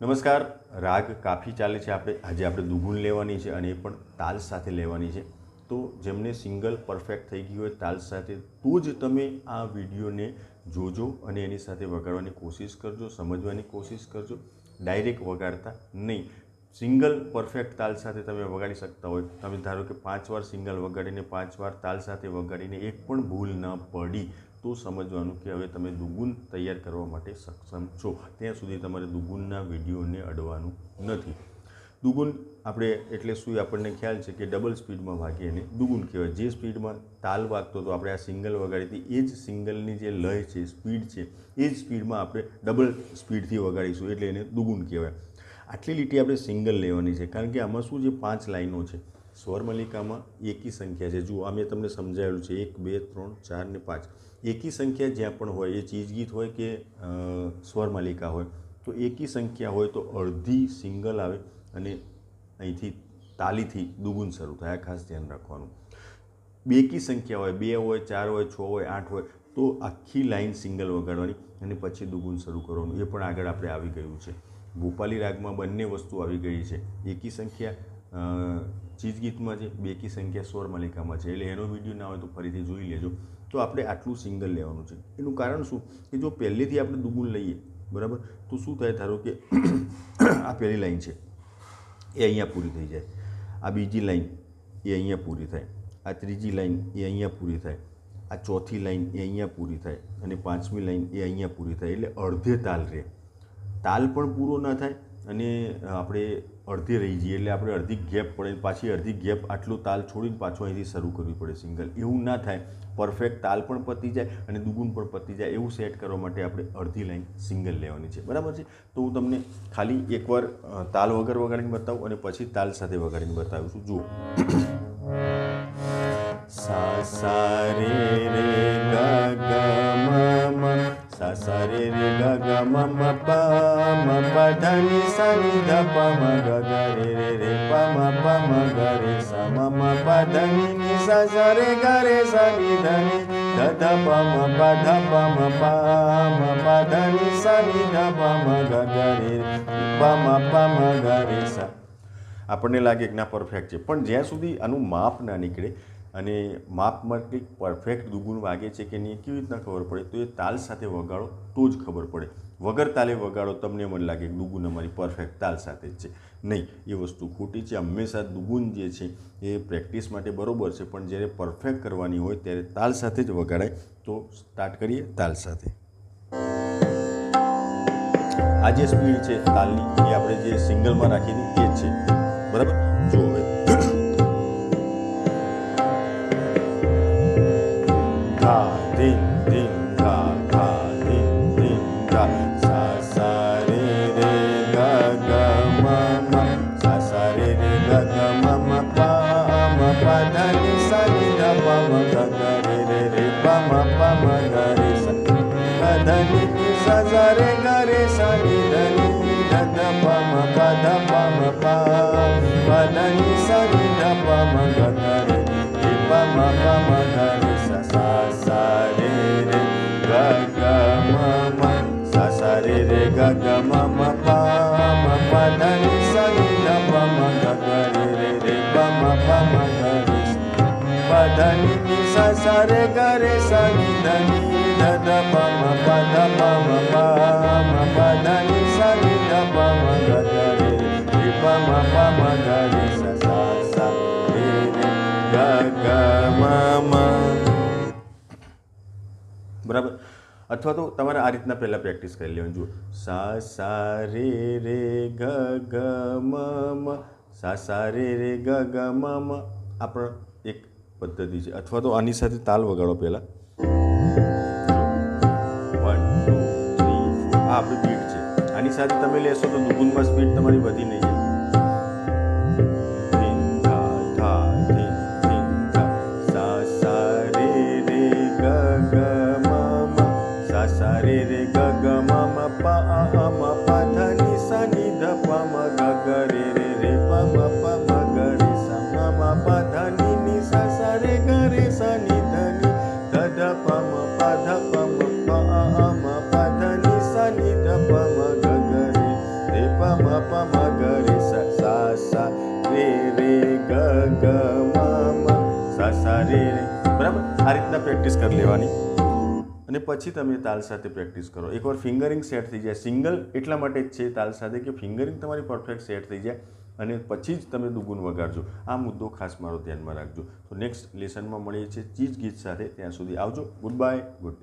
નમસ્કાર. રાગ કાફી ચાલે છે આપણે. આજે આપણે દુગુન લેવાની છે અને એ પણ તાલ સાથે લેવાની છે. તો જેમને સિંગલ પરફેક્ટ થઈ ગયું હોય તાલ સાથે, તો જ તમે આ વિડીયોને જોજો અને એની સાથે વગાડવાની કોશિશ કરજો, સમજવાની કોશિશ કરજો. ડાયરેક્ટ વગાડતા નહીં. સિંગલ પરફેક્ટ તાલ સાથે તમે વગાડી શકતા હોય. તમે ધારો કે પાંચ વાર સિંગલ વગાડીને પાંચ વાર તાલ સાથે વગાડીને એક પણ ભૂલ ન પડી. તો સમજવાનું કે હવે તમે દુગુન તૈયાર કરવા માટે સક્ષમ છો. ત્યાં સુધી તમારે દુગુનના વિડીયોને અડવાનું નથી. દુગુન આપણે, એટલે શું આપણને ખ્યાલ છે કે ડબલ સ્પીડમાં વાગીએ એને દુગુન કહેવાય. જે સ્પીડમાં તાલ વાગતો હતો, આપણે આ સિંગલ વગાડી હતી, એ જ સિંગલની જે લય છે સ્પીડ છે, એ જ સ્પીડમાં આપણે ડબલ સ્પીડથી વગાડીશું, એટલે એને દુગુન કહેવાય. આટલી લીટી આપણે સિંગલ લેવાની છે, કારણ કે આમાં શું છે, પાંચ લાઈનો છે. સ્વરમલિકામાં એકી સંખ્યા છે. જુઓ, આ મેં તમને સમજાવેલું છે. એક, બે, ત્રણ, ચાર ને પાંચ. એકી સંખ્યા જ્યાં પણ હોય, એ ચીજગીત હોય કે સ્વરમાલિકા હોય, તો એકી સંખ્યા હોય તો અડધી સિંગલ આવે અને અહીંથી તાલીથી દુગુન શરૂ થાય. ખાસ ધ્યાન રાખવાનું. બેકી સંખ્યા હોય, બે હોય, ચાર હોય, છ હોય, આઠ હોય, તો આખી લાઈન સિંગલ વગાડવાની અને પછી દુગુન શરૂ કરવાનું. એ પણ આગળ આપણે આવી ગયું છે. ભોપાલી રાગમાં બંને વસ્તુ આવી ગઈ છે. એકી સંખ્યા અ, ચીજગીતમાં છે બેકી સંખ્યા સ્વર મલિકામાં છે એટલે એનો વીડિયો ના હોય તો ફરીથી જોઈ લેજો. તો આપણે આટલું સિંગલ લેવાનું છે. એનું કારણ શું? કે જો પહેલેથી આપણે દુગુન લઈએ બરાબર? તો શું થાય? ધારો કે આ પહેલી લાઈન છે એ અહીંયા પૂરી થઈ જાય. આ બીજી લાઈન એ અહીંયા પૂરી થાય. આ ત્રીજી લાઈન એ અહીંયા પૂરી થાય. આ ચોથી લાઈન એ અહીંયા પૂરી થાય. અને પાંચમી લાઈન એ અહીંયા પૂરી થાય. એટલે અડધે તાલ રહે. તાલ પણ પૂરો ના થાય અને આપણે અડધે રહી જઈએ એટલે આપણે અડધી ગેપ પડે પાછી અડધી ગેપ આટલો તાલ છોડીને પાછો અહીંથી શરૂ કરવી પડે સિંગલ. એવું ના થાય. પરફેક્ટ તાલ પણ પતી જાય અને દુગુન પણ પતી જાય એવું સેટ કરવા માટે આપણે અડધી લાઈન સિંગલ લેવાની છે. બરાબર છે? તો હું તમને ખાલી એકવાર તાલ વગર વગાડીને બતાવું અને પછી તાલ સાથે વગાડીને બતાવું છું. જુઓ. સા રે રે સા સા રે રે ગ ગ મ મ પ મ પ ધ ની સા ની ધ પ મ ગ ગ રે રે રે మ મ પ મ ગ રે સા મ મ પ ધ ની ની સા સા રે ગ રે સા ની ધ ప మ ప ધ પ મ પ મ પ ધ ની સા ની ધ પ મ ગ ગ રે પ મ પ મ ગ રે સા આપણને લાગે કે ના, પરફેક્ટ છે. પણ જ્યાં સુધી આનું માપ ના નીકળે અને માપમાં કંઈક પરફેક્ટ દુગુણ વાગે છે કે નહીં, કેવી રીતના ખબર પડે? તો એ તાલ સાથે વગાડો તો જ ખબર પડે. વગર તાલે વગાડો તમને મને લાગે કે દુગુન અમારી પરફેક્ટ તાલ સાથે જ છે. નહીં, એ વસ્તુ ખોટી છે. હંમેશા દુગુન જે છે એ પ્રેક્ટિસ માટે બરાબર છે, પણ જ્યારે પરફેક્ટ કરવાની હોય ત્યારે તાલ સાથે જ વગાડાય. તો સ્ટાર્ટ કરીએ તાલ સાથે. આ જે સ્પીડ છે તાલની, એ આપણે જે સિંગલમાં રાખીને pama pama gare sa kadani sa zare gare sa ni dani. Pama pa pama pa. Padani sa ni pama gare pama pama gare sa sa sa re re ga ga ma ma. Sa sa re re ga ga ma ma pa. સા ની the પ મ ગ ગ રે રે રે પ મ પ મ ગ રે સા સા સા રે રે ગ ગ મ મ બરાબર અથવા તો તમારે આ રીતના પહેલાં પ્રેક્ટિસ કરી લેવાની. જુઓ. સા સા રે રે ગ ગ મ સા સા રે રે ગ ગ મ મ એક પદ્ધતિ છે. અથવા તો આની સાથે તાલ વગાડો પહેલાં. વન ટુ થ્રી આ આપણી બીટ છે. આની સાથે તમે લેશો તો દુગુનમાં સ્પીડ તમારી વધી નહીં જાય. રે રે, ગ ગ, મ મ. પ અ, મ, પ, ધ, ની, સા, ની, ધ, પ, મ, ગ ગ, રે રે. સા સા રે રે બરાબર? આ રીતના પ્રેક્ટિસ કરી લેવાની અને પછી તમે તાલ સાથે પ્રેક્ટિસ કરો. એકવાર ફિંગરિંગ સેટ થઈ જાય. સિંગલ એટલા માટે જ છે તાલ સાથે કે ફિંગરિંગ તમારી પરફેક્ટ સેટ થઈ જાય અને પછી જ તમે દુગુન વગાડજો. આ મુદ્દો ખાસ મારો ધ્યાનમાં રાખજો. તો નેક્સ્ટ લેસનમાં મળીએ છીએ ચીજ ગીત સાથે. ત્યાં સુધી આવજો. Good bye good